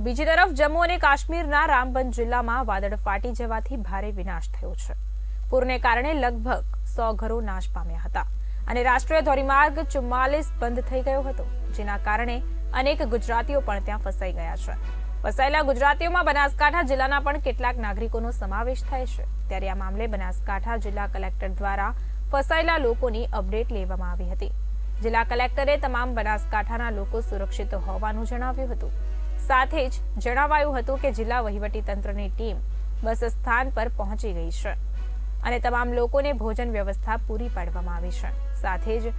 બીજી તરફ જમ્મુ અને કાશ્મીરના રામબન જિલ્લામાં વાદળ ફાટી જવાથી ભારે વિનાશ થયો છે. પૂરને કારણે લગભગ સો ઘરો નાશ પામ્યા હતા અને રાષ્ટ્રીય ધોરીમાર્ગ ચુમ્માલીસ બંધ થઈ ગયો હતો, જેના કારણે અનેક ગુજરાતીઓ પણ ત્યાં ફસાઈ ગયા છે. ફસાયેલા ગુજરાતીઓમાં બનાસકાંઠા જિલ્લાના પણ કેટલાક નાગરિકોનો સમાવેશ થાય છે. ત્યારે આ મામલે બનાસકાંઠા જિલ્લા કલેક્ટર દ્વારા ફસાયેલા લોકોની અપડેટ લેવામાં આવી હતી. જિલ્લા કલેક્ટરે તમામ બનાસકાંઠાના લોકો સુરક્ષિત હોવાનું જણાવ્યું હતું. સાથે જ જણાવાયું હતું કે જિલ્લા વહીવટી ટીમ બસ સ્થાન પર પહોંચી ગઈ છે અને તમામ લોકોને ભોજન વ્યવસ્થા પૂરી પાડવામાં આવી છે. સાથે જ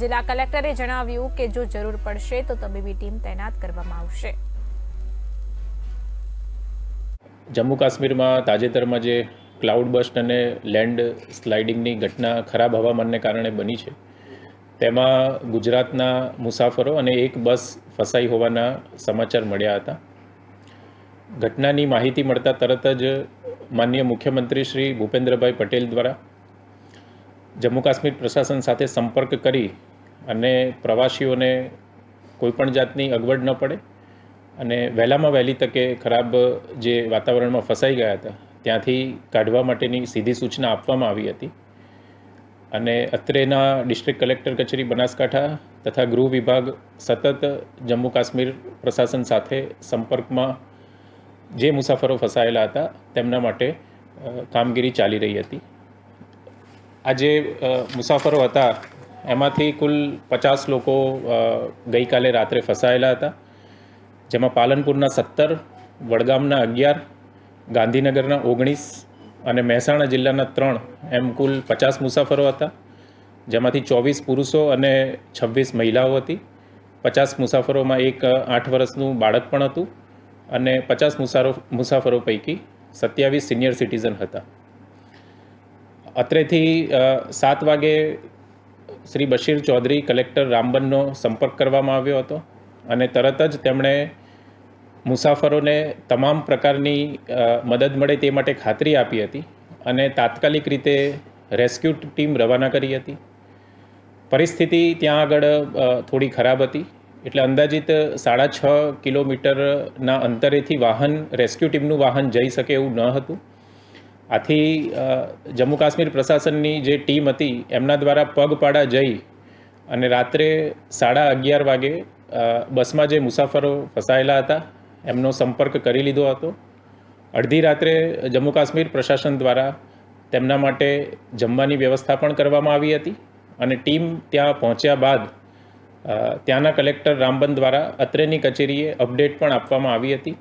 જિલ્લા કલેક્ટરે જણાવ્યું કે જો જરૂર પડશે તો તબીબી ટીમ તૈનાત કરવામાં આવશે. જમ્મુ કાશ્મીરમાં તાજેતરમાં જે ક્લાઉડ બસ્ટ અને લેન્ડ સ્લાઇડિંગની ઘટના ખરાબ હવામાનને કારણે બની છે, તેમાં ગુજરાતના મુસાફરો અને એક બસ ફસાઈ હોવાના સમાચાર મળ્યા હતા. ઘટનાની માહિતી મળતા તરત જ માનનીય મુખ્યમંત્રી શ્રી ભૂપેન્દ્રભાઈ પટેલ દ્વારા જમ્મુ કાશ્મીર પ્રશાસન સાથે સંપર્ક કરી અને પ્રવાસીઓને કોઈપણ જાતની અગવડ ન પડે અને વહેલામાં વહેલી તકે ખરાબ જે વાતાવરણમાં ફસાઈ ગયા હતા, ત્યાંથી કાઢવા માટેની સીધી સૂચના આપવામાં આવી હતી. અને અત્રેના ડિસ્ટ્રિક્ટ કલેક્ટર કચેરી બનાસકાંઠા તથા ગૃહ વિભાગ સતત જમ્મુ કાશ્મીર પ્રશાસન સાથે સંપર્કમાં જે મુસાફરો ફસાયેલા હતા, તેમના માટે કામગીરી ચાલી રહી હતી. આ જે મુસાફરો હતા, એમાંથી કુલ પચાસ લોકો ગઈકાલે રાત્રે ફસાયેલા હતા, જેમાં પાલનપુરના સત્તર, વડગામના અગિયાર, ગાંધીનગરના ઓગણીસ અને મહેસાણા જિલ્લાના ત્રણ, એમ કુલ પચાસ મુસાફરો હતા. જેમાંથી ચોવીસ પુરુષો અને છવ્વીસ મહિલાઓ હતી. પચાસ મુસાફરોમાં એક આઠ વર્ષનું બાળક પણ હતું અને પચાસ મુસારો, મુસાફરો પૈકી સત્યાવીસ સિનિયર સિટીઝન હતા. અત્રેથી સાત વાગે શ્રી બશીર ચૌધરી કલેક્ટર રામબનનો સંપર્ક કરવામાં આવ્યો હતો અને તરત જ તેમણે મુસાફરોને તમામ પ્રકારની મદદ મળે તે માટે ખાતરી આપી હતી અને તાત્કાલિક રીતે રેસ્ક્યુ ટીમ રવાના કરી હતી. પરિસ્થિતિ ત્યાં આગળ થોડી ખરાબ હતી. એટલે અંદાજિત સાડા છ કિલોમીટરના અંતરેથી વાહન, રેસ્ક્યુ ટીમનું વાહન જઈ શકે એવું ન હતું. આથી જમ્મુ કાશ્મીર પ્રશાસનની જે ટીમ હતી, એમના દ્વારા પગપાળા જઈ અને રાત્રે સાડા અગિયાર વાગે બસમાં જે મુસાફરો ફસાયેલા હતા, એમનો સંપર્ક કરી લીધો હતો. અડધી રાત્રે જમ્મુ કાશ્મીર પ્રશાસન દ્વારા તેમના માટે જમવાની વ્યવસ્થા પણ કરવામાં આવી હતી. અને ટીમ ત્યાં પહોંચ્યા બાદ ત્યાંના કલેક્ટર રામબન દ્વારા અત્રેની કચેરીએ અપડેટ પણ આપવામાં આવી હતી.